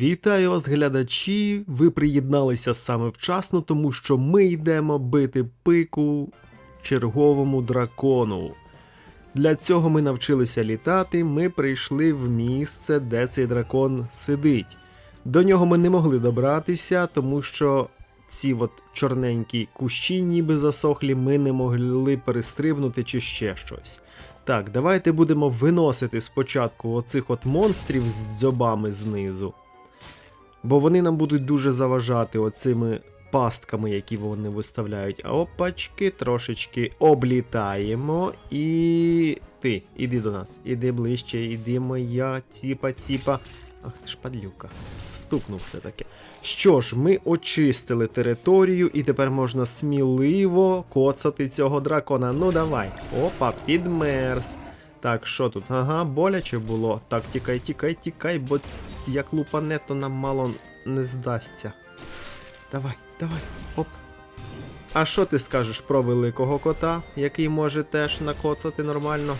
Вітаю вас, глядачі! Ви приєдналися саме вчасно, тому що ми йдемо бити пику черговому дракону. Для цього ми навчилися літати, ми прийшли в місце, де цей дракон сидить. До нього ми не могли добратися, тому що ці от чорненькі кущі, ніби засохлі, ми не могли перестрибнути чи ще щось. Так, давайте будемо виносити спочатку оцих от монстрів з дзьобами знизу. Бо вони нам будуть дуже заважати оцими пастками, які вони виставляють. А опачки, трошечки облітаємо. І. Ти, іди до нас, іди ближче, іди моя ціпа ціпа. Ах ти ж падлюка. Стукнув все-таки. Що ж, ми очистили територію, і тепер можна сміливо коцати цього дракона. Ну давай. Опа, підмерз. Так, що тут? Ага, боляче було. Так, тікай, тікай, тікай, бо як лупане, то нам мало не здасться. Давай, давай, оп. А що ти скажеш про великого кота, який може теж накоцати нормально?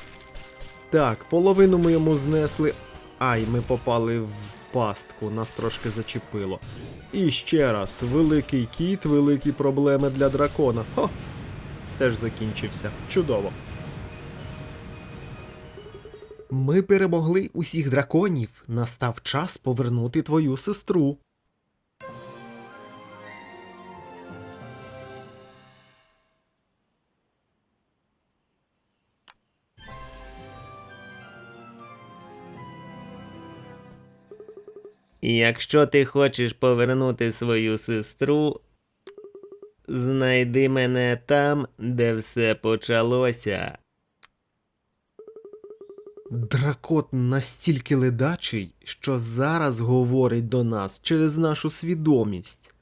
Так, половину ми йому знесли. Ай, ми попали в пастку, нас трошки зачепило. І ще раз, великий кіт, великі проблеми для дракона. Хо! Теж закінчився. Чудово. Ми перемогли усіх драконів. Настав час повернути твою сестру. Якщо ти хочеш повернути свою сестру, знайди мене там, де все почалося. Дракот настільки ледачий, що зараз говорить до нас через нашу свідомість.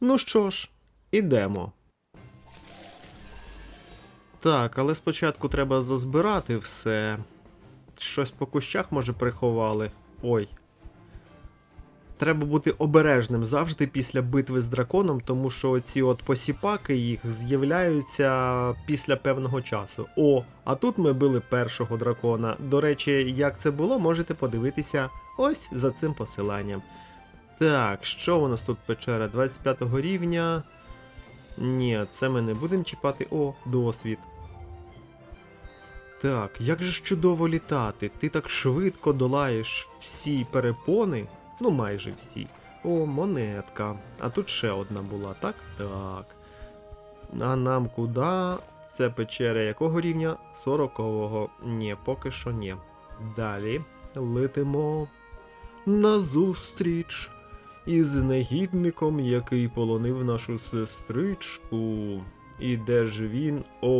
Ну що ж, ідемо. Так, але спочатку треба зазбирати все. Щось по кущах, може, приховали. Ой. Треба бути обережним завжди після битви з драконом, тому що ці от посіпаки їх з'являються після певного часу. О, а тут ми били першого дракона. До речі, як це було, можете подивитися ось за цим посиланням. Так, що у нас тут печера? 25 рівня. Ні, це ми не будемо чіпати. О, досвід. Так, як же ж чудово літати. Ти так швидко долаєш всі перепони. Ну, майже всі. О, монетка. А тут ще одна була, так? Так. А нам куди? Це печера якого рівня? 40-го. Ні, поки що ні. Далі летимо назустріч із негідником, який полонив нашу сестричку. І де ж він? О,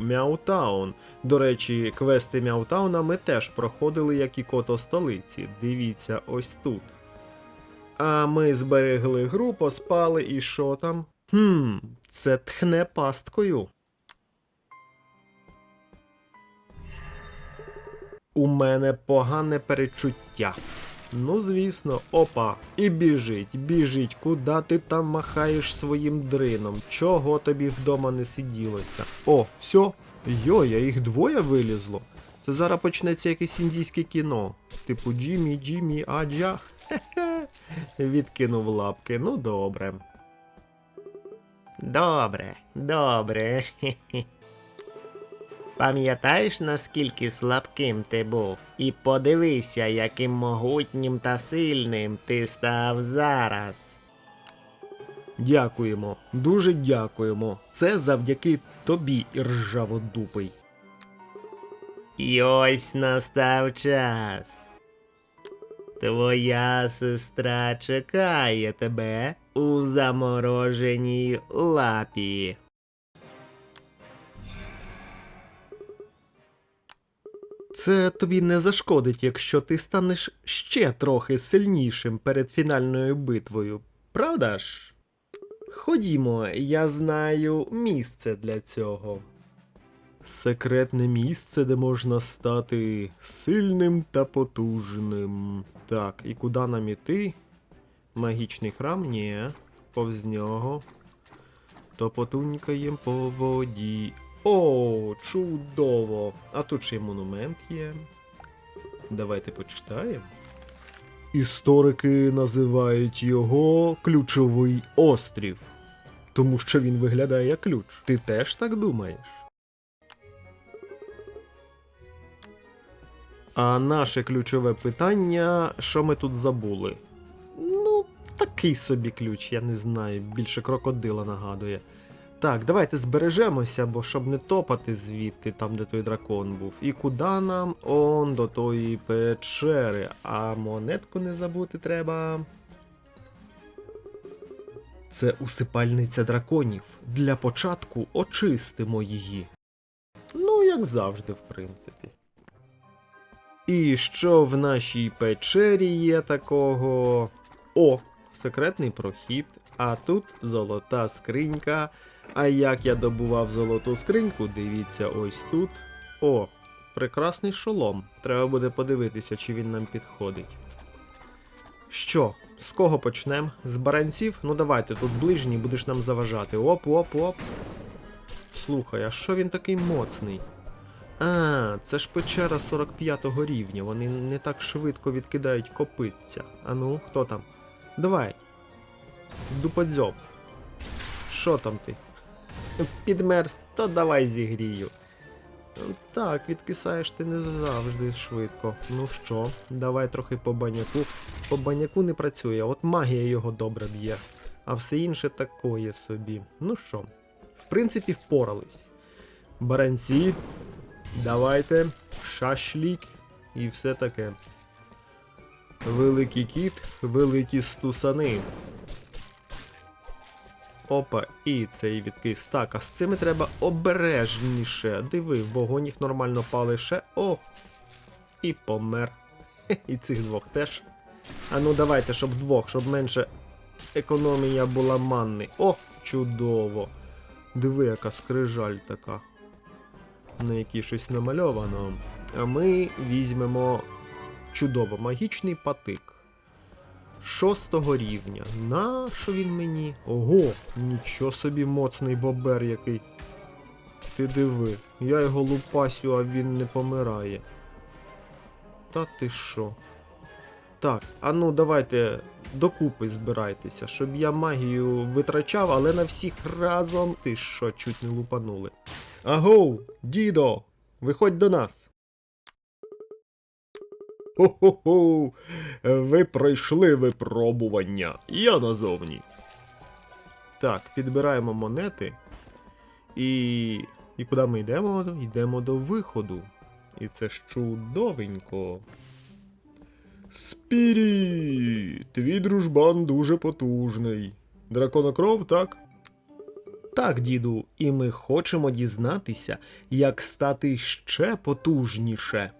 Мяутаун. До речі, квести Мяутауна ми теж проходили, як і кото столиці. Дивіться, ось тут. А ми зберегли гру, поспали і що там? Хм, це тхне пасткою. У мене погане перечуття. Ну, звісно, опа, і біжить, біжить, куди ти там махаєш своїм дрином? Чого тобі вдома не сиділося? О, все, йой, а їх двоє вилізло. Це зараз почнеться якесь індійське кіно. Типу Джиммі, Джиммі, аджа. Хе-хе. Відкинув лапки, ну добре. Добре, добре. Хе-хе. Пам'ятаєш, наскільки слабким ти був? І подивися, яким могутнім та сильним ти став зараз. Дякуємо, дуже дякуємо. Це завдяки тобі, іржаводупий. І ось настав час. Твоя сестра чекає тебе у замороженій лапі. Це тобі не зашкодить, якщо ти станеш ще трохи сильнішим перед фінальною битвою, правда ж? Ходімо, я знаю місце для цього. Секретне місце, де можна стати сильним та потужним. Так, і куди нам іти? Магічний храм? Ні. Повз нього. То потунькаєм по воді. О, чудово! А тут ще й монумент є. Давайте почитаємо. Історики називають його ключовий острів, тому що він виглядає як ключ. Ти теж так думаєш? А наше ключове питання, що ми тут забули? Ну, такий собі ключ, я не знаю, більше крокодила нагадує. Так, давайте збережемося, бо щоб не топати звідти, там, де той дракон був. І куди нам? Он до тої печери. А монетку не забути треба. Це усипальниця драконів. Для початку очистимо її. Ну, як завжди, в принципі. І що в нашій печері є такого? О, секретний прохід, а тут золота скринька. А як я добував золоту скриньку, дивіться ось тут. О, прекрасний шолом. Треба буде подивитися, чи він нам підходить. Що, з кого почнемо? З баранців? Ну давайте, тут ближній будеш нам заважати. Оп, оп, оп. Слухай, а що він такий моцний? А, це ж печера 45-го рівня, вони не так швидко відкидають копитця. А ну, хто там? Давай. Дуподзьоб. Що там ти? Підмерз, то давай зігрію. Так, відкисаєш ти не завжди швидко. Ну що, давай трохи по баняку. По баняку не працює, от магія його добре б'є, а все інше такое собі. Ну що, в принципі, впорались. Баранці, давайте, шашлік і все таке. Великий кіт, великі стусани. Опа, і цей відкис. Так, а з цими треба обережніше. Диви, вогонь їх нормально пали ще. О! І помер. І цих двох теж. А ну давайте, щоб двох, щоб менше економія була манни. О, чудово! Диви, яка скрижаль така. На якій щось намальовано. А ми візьмемо чудово магічний патик. Шостого рівня. На що він мені? Ого, нічого собі моцний бобер який. Ти диви, я його лупасю, а він не помирає. Та ти що? Так, а ну давайте докупи збирайтеся, щоб я магію витрачав, але на всіх разом. Ти що, чуть не лупанули. Агоу, дідо, виходь до нас. Хо-хо-хо, ви пройшли випробування. Я назовні. Так, підбираємо монети. І. І куди ми йдемо? Йдемо до виходу. І це ж чудовенько. Спіріт! Твій дружбан дуже потужний. Драконокров, так? Так, діду, і ми хочемо дізнатися, як стати ще потужніше.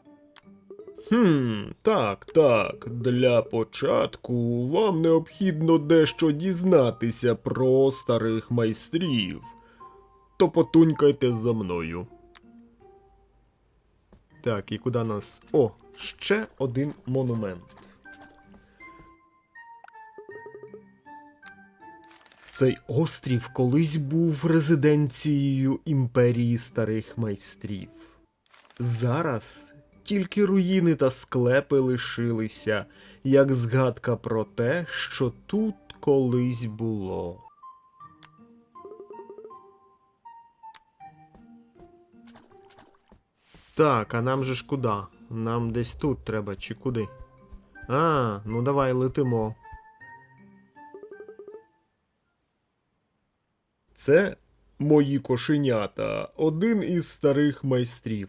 Хм, так, так. Для початку вам необхідно дещо дізнатися про старих майстрів. То потунькайте за мною. Так, і куди нас. О, ще один монумент. Цей острів колись був резиденцією імперії старих майстрів. Зараз тільки руїни та склепи лишилися, як згадка про те, що тут колись було. Так, а нам же ж куди? Нам десь тут треба чи куди? А, ну давай летимо. Це мої кошенята, один із старих майстрів.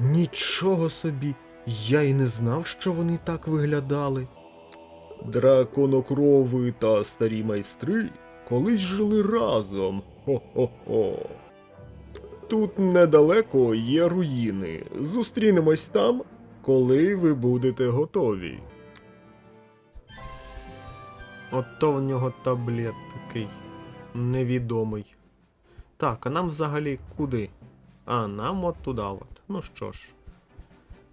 Нічого собі, я й не знав, що вони так виглядали. Драконокрови та старі майстри колись жили разом. Хо-хо-хо. Тут недалеко є руїни. Зустрінемось там, коли ви будете готові. Ото в нього таблет такий невідомий. Так, а нам взагалі куди? А, нам от туди от. Ну що ж.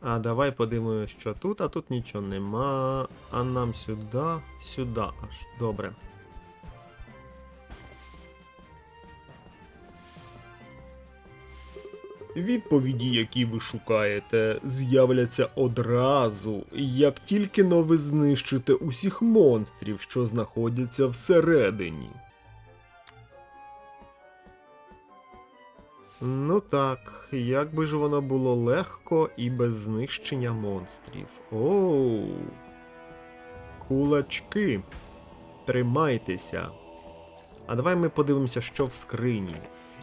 А давай подивимося, що тут, а тут нічого нема. А нам сюди, сюди аж. Добре. Відповіді, які ви шукаєте, з'являться одразу, як тільки но ви знищите усіх монстрів, що знаходяться всередині. Ну так, як би ж воно було легко і без знищення монстрів. Оу. Кулачки. Тримайтеся. А давай ми подивимося, що в скрині.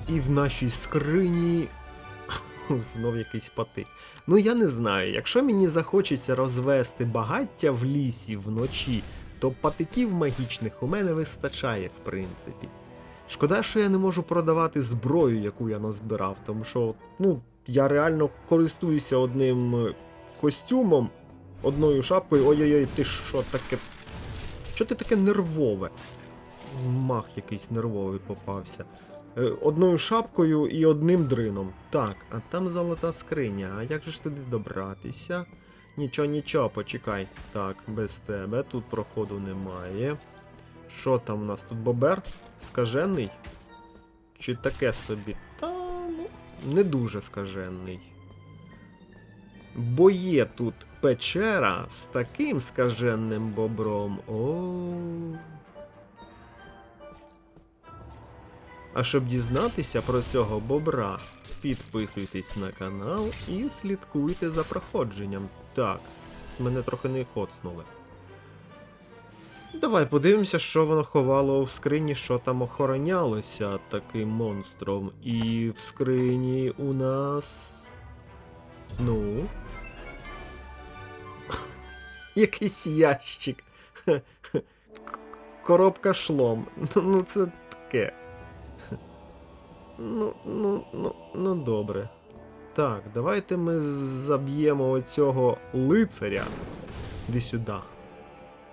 І в нашій скрині. Знов якийсь патик. Ну я не знаю, якщо мені захочеться розвести багаття в лісі вночі, то патиків магічних у мене вистачає, в принципі. Шкода, що я не можу продавати зброю, яку я назбирав, тому що, ну, я реально користуюся одним е, костюмом, одною шапкою. Ой-ой-ой, ти що таке? Що ти таке нервове? Мах якийсь нервовий попався. Е, Одною шапкою і одним дрином. Так, а там золота скриня. А як же ж туди добратися? Нічого, нічого, почекай. Так, без тебе тут проходу немає. Що там у нас тут бобер? Скажений? Чи таке собі? Та ну, не дуже скажений. Бо є тут печера з таким скаженним бобром. О. А щоб дізнатися про цього бобра, підписуйтесь на канал і слідкуйте за проходженням. Так, мене трохи не коцнули. Давай подивимося, що воно ховало в скрині, що там охоронялося таким монстром. І в скрині у нас. Ну. Якийсь ящик. Коробка шлом. Ну, це таке. Ну, ну, ну, ну добре. Так, давайте ми заб'ємо оцього лицаря. Іди сюди.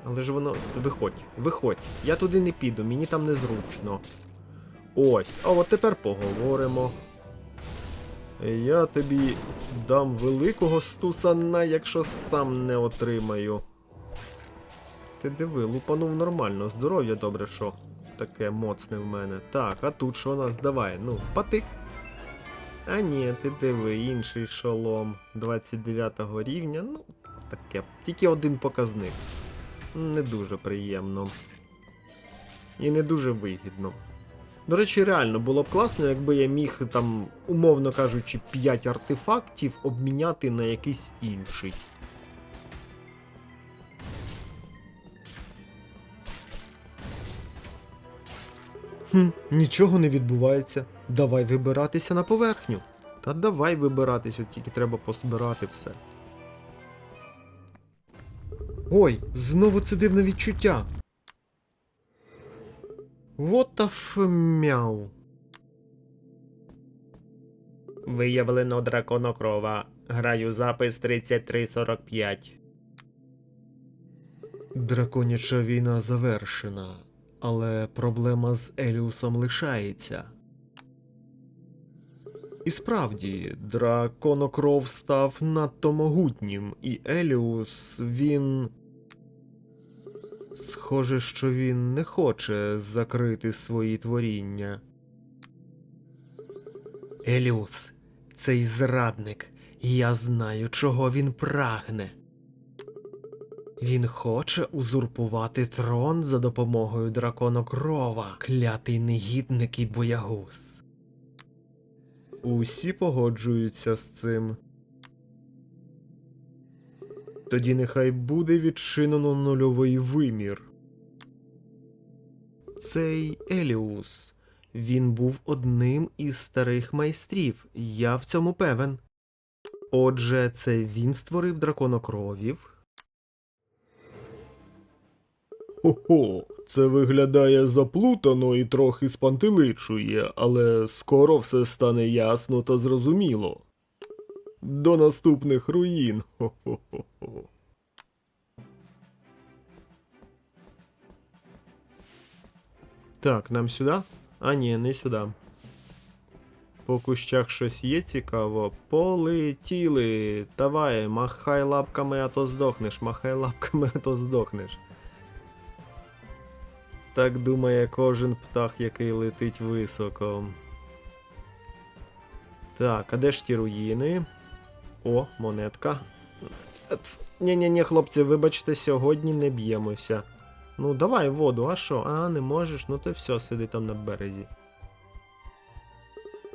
Але ж воно. Виходь, виходь. Я туди не піду, мені там незручно. Ось, а от тепер поговоримо. Я тобі дам великого стусана, якщо сам не отримаю. Ти диви, лупанув нормально, здоров'я добре, що таке моцне в мене. Так, а тут що у нас? Давай, ну, патик. А ні, ти диви, інший шолом 29 рівня, ну, таке. Тільки один показник. Не дуже приємно. І не дуже вигідно. До речі, реально було б класно, якби я міг там, умовно кажучи, 5 артефактів обміняти на якийсь інший. Хм, нічого не відбувається. Давай вибиратися на поверхню. Та давай вибиратися, тільки треба позбирати все. Ой, знову це дивне відчуття. What the f... мяу. Виявлено драконокрова. Граю запис 3345. Драконяча війна завершена, але проблема з Еліусом лишається. І справді, драконокров став надто могутнім, і Еліус він. Схоже, що він не хоче закрити свої творіння. Еліус, цей зрадник, я знаю, чого він прагне. Він хоче узурпувати трон за допомогою драконокрова, клятий негідник і боягуз. Усі погоджуються з цим. Тоді нехай буде відчинено нульовий вимір. Цей Еліус. Він був одним із старих майстрів, я в цьому певен. Отже, це він створив драконокровів. Хо-хо, це виглядає заплутано і трохи спантеличує, але скоро все стане ясно та зрозуміло. До наступних руїн. Хо-хо-хо. Так, нам сюди? А ні, не сюди. По кущах щось є цікаво. Полетіли. Давай, махай лапками, а то здохнеш, махай лапками, а то здохнеш. Так думає кожен птах, який летить високо. Так, а де ж ті руїни? О, монетка. Ні-ні-ні, хлопці, вибачте, сьогодні не б'ємося. Ну, давай воду, а що? А, не можеш, ну то все, сиди там на березі.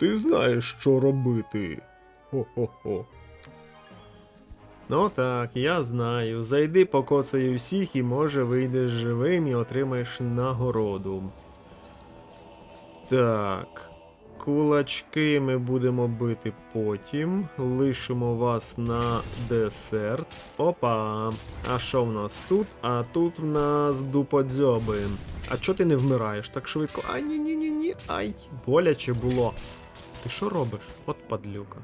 Ти знаєш, що робити. Хо-хо-хо. Ну так, я знаю. Зайди покоцаю всіх і може вийдеш живим і отримаєш нагороду. Так. Кулачки ми будемо бити потім. Лишимо вас на десерт. Опа. А що в нас тут? А тут в нас дуподзьоби. А чо ти не вмираєш так швидко? А ні ні ні ні Ай, боляче було. Ти що робиш? От падлюка.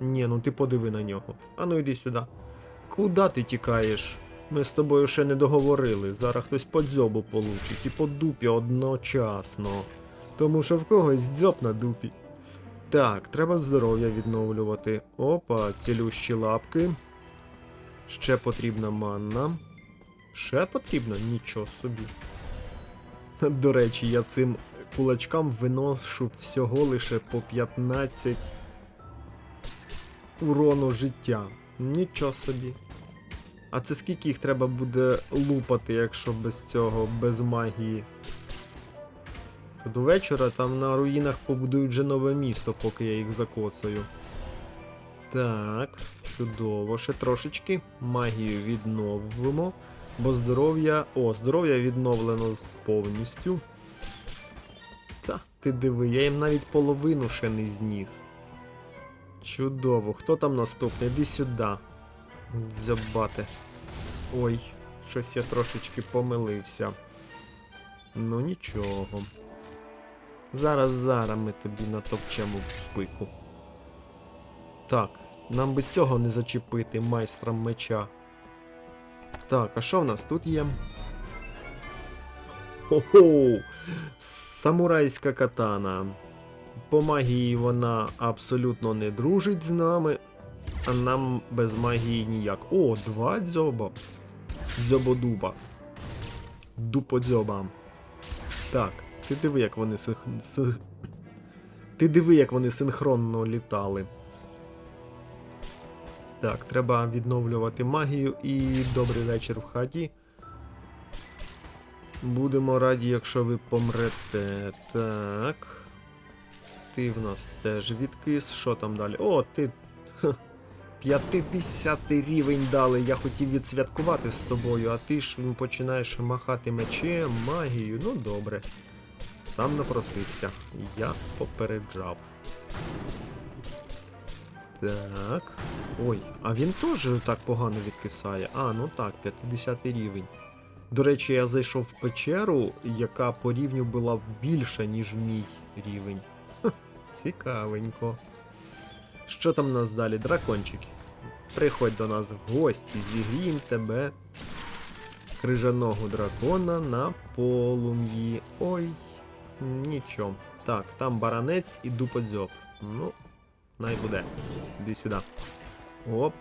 Ні, ну ти подиви на нього. А ну йди сюди. Куда ти тікаєш? Ми з тобою ще не договорили. Зараз хтось по дзьобу получить і по дупі одночасно. Тому що в когось дзьоб на дупі. Так, треба здоров'я відновлювати. Опа, цілющі лапки. Ще потрібна манна. Ще потрібно? Нічого собі. До речі, я цим кулачкам виношу всього лише по 15 урону життя. Нічого собі. А це скільки їх треба буде лупати, якщо без цього, без магії? До вечора там на руїнах побудують вже нове місто, поки я їх закоцаю. Так, чудово, ще трошечки. Магію відновимо. Бо здоров'я. О, здоров'я відновлено повністю. Та, ти диви, я їм навіть половину ще не зніс. Чудово, хто там наступний? Іди сюди. Дзьобати. Ой, щось я трошечки помилився. Ну нічого. Зараз зараз ми тобі натовчемо в пику. Так, нам би цього не зачепити майстрам меча. Так, а що в нас тут є? Хо-хо! Самурайська катана. По магії вона абсолютно не дружить з нами, а нам без магії ніяк. О, два дзьоба. Дзьободуба. Дуподзьоба. Так, ти диви, як вони сих... с- Ти диви, як вони синхронно літали. Так, треба відновлювати магію і добрий вечір в хаті. Будемо раді, якщо ви помрете. Так. Ти в нас теж відкис. Що там далі? О, ти. 50 рівень дали. Я хотів відсвяткувати з тобою, а ти ж починаєш махати мечем, магією. Ну добре. Сам напросився. Я попереджав. Так. Ой, а він теж так погано відкисає. А, ну так, 50 рівень. До речі, я зайшов в печеру, яка по рівню була більша, ніж мій рівень. Ха, цікавенько. Що там у нас далі? Дракончики. Приходь до нас в гості, зігріємо тебе. Крижаного дракона на полум'ї. Ой, нічого. Так, там баранець і дуподзьоб. Ну, най буде. Іди сюди. Оп.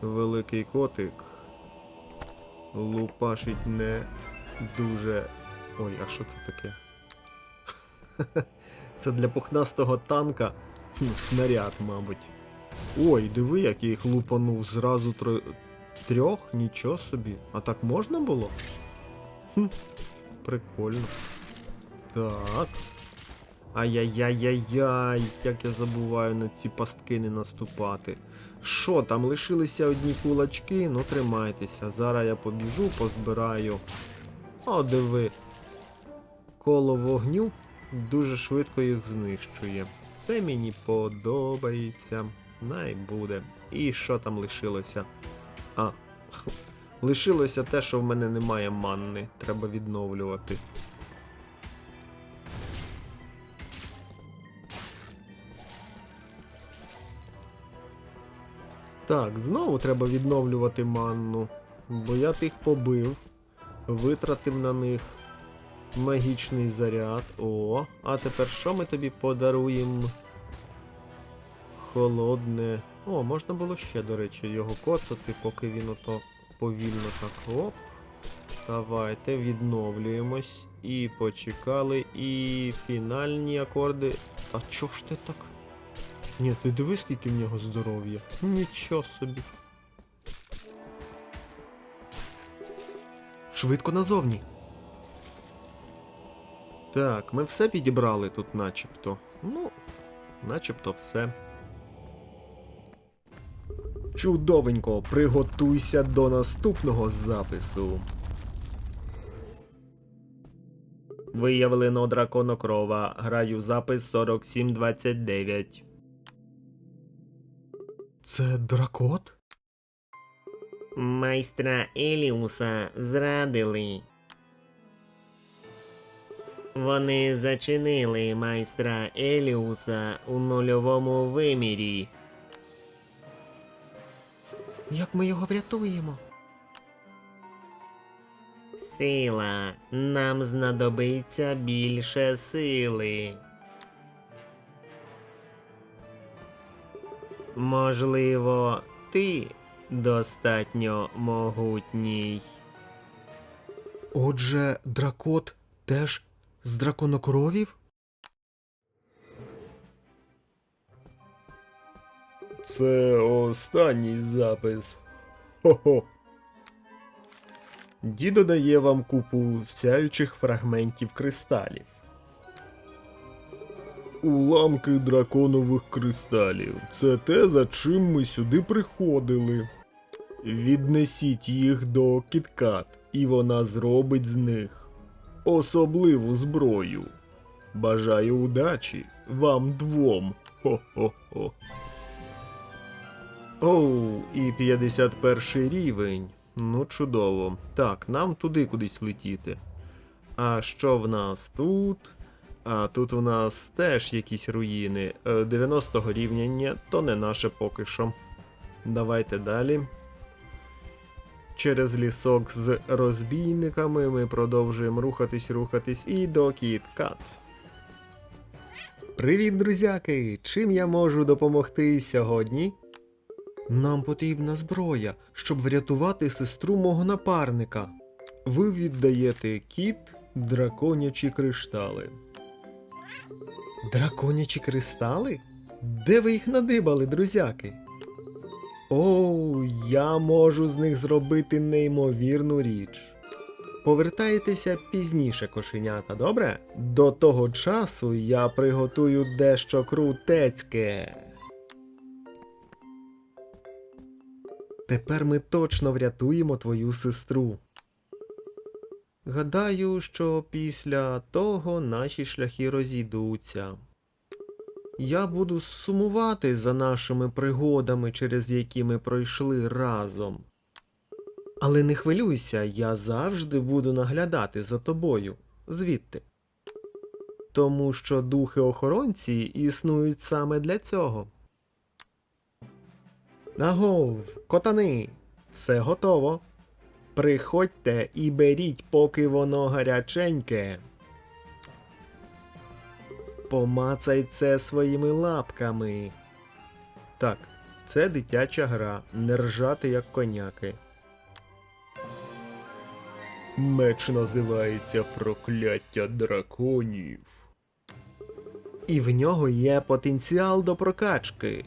Великий котик. Лупашить не дуже. Ой, а що це таке? Це для пухнастого танка. Снаряд, мабуть. Ой, диви, як я їх лупанув зразу тро... трьох? Нічого собі. А так можна було? Прикольно. Так. Ай-яй-яй-яй-яй, як я забуваю на ці пастки не наступати. Що, там лишилися одні кулачки? Ну тримайтеся. Зараз я побіжу, позбираю. О, диви. Коло вогню дуже швидко їх знищує. Це мені подобається. Най буде. І що там лишилося? А. Лишилося те, що в мене немає манни. Треба відновлювати. Так, знову треба відновлювати манну, бо я тих побив, витратив на них магічний заряд. О, а тепер що ми тобі подаруємо? Холодне. О, можна було ще, до речі, його коцати, поки він ото повільно так. Оп. Давайте відновлюємось. І почекали. І фінальні акорди. А чого ж ти так? Ні, ти дивись, скільки в нього здоров'я. Нічого собі. Швидко назовні. Так, ми все підібрали тут начебто. Ну, начебто все. Чудовенько, приготуйся до наступного запису. Виявлено драконокрова. Граю запис 4729. Це дракот? Майстра Еліуса зрадили. Вони зачинили майстра Еліуса у нульовому вимірі. Як ми його врятуємо? Сила. Нам знадобиться більше сили. Можливо, ти достатньо могутній. Отже, дракот теж з драконокровів? Це останній запис. Хо-хо. Дідо дає вам купу сяючих фрагментів кристалів. Уламки драконових кристалів. Це те, за чим ми сюди приходили. Віднесіть їх до кіткат, і вона зробить з них особливу зброю. Бажаю удачі вам двом. Хо-хо-хо. Оу, і 51 рівень. Ну, чудово. Так, нам туди кудись летіти. А що в нас тут? А тут у нас теж якісь руїни. Е, 90-го рівня, ні, то не наше поки що. Давайте далі. Через лісок з розбійниками ми продовжуємо рухатись, рухатись і до Кіткат. Привіт, друзяки! Чим я можу допомогти сьогодні? Нам потрібна зброя, щоб врятувати сестру мого напарника. Ви віддаєте кіт драконячі криштали. Драконячі кристали? Де ви їх надибали, друзяки? Оу, я можу з них зробити неймовірну річ. Повертайтеся пізніше, кошенята, добре? До того часу я приготую дещо крутецьке. Тепер ми точно врятуємо твою сестру. Гадаю, що після того наші шляхи розійдуться. Я буду сумувати за нашими пригодами, через які ми пройшли разом. Але не хвилюйся, я завжди буду наглядати за тобою звідти. Тому що духи-охоронці існують саме для цього. Агов, котани, все готово. Приходьте і беріть, поки воно гаряченьке. Помацай це своїми лапками. Так, це дитяча гра, не ржати як коняки. Меч називається Прокляття драконів. І в нього є потенціал до прокачки.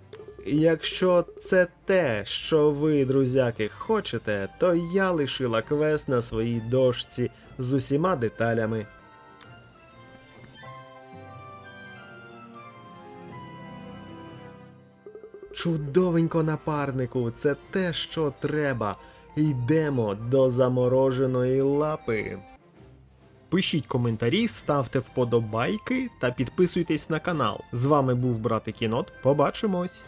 Якщо це те, що ви, друзяки, хочете, то я лишила квест на своїй дошці з усіма деталями. Чудовенько, напарнику, це те, що треба. Йдемо до замороженої лапи. Пишіть коментарі, ставте вподобайки та підписуйтесь на канал. З вами був братик Єнот. Побачимось!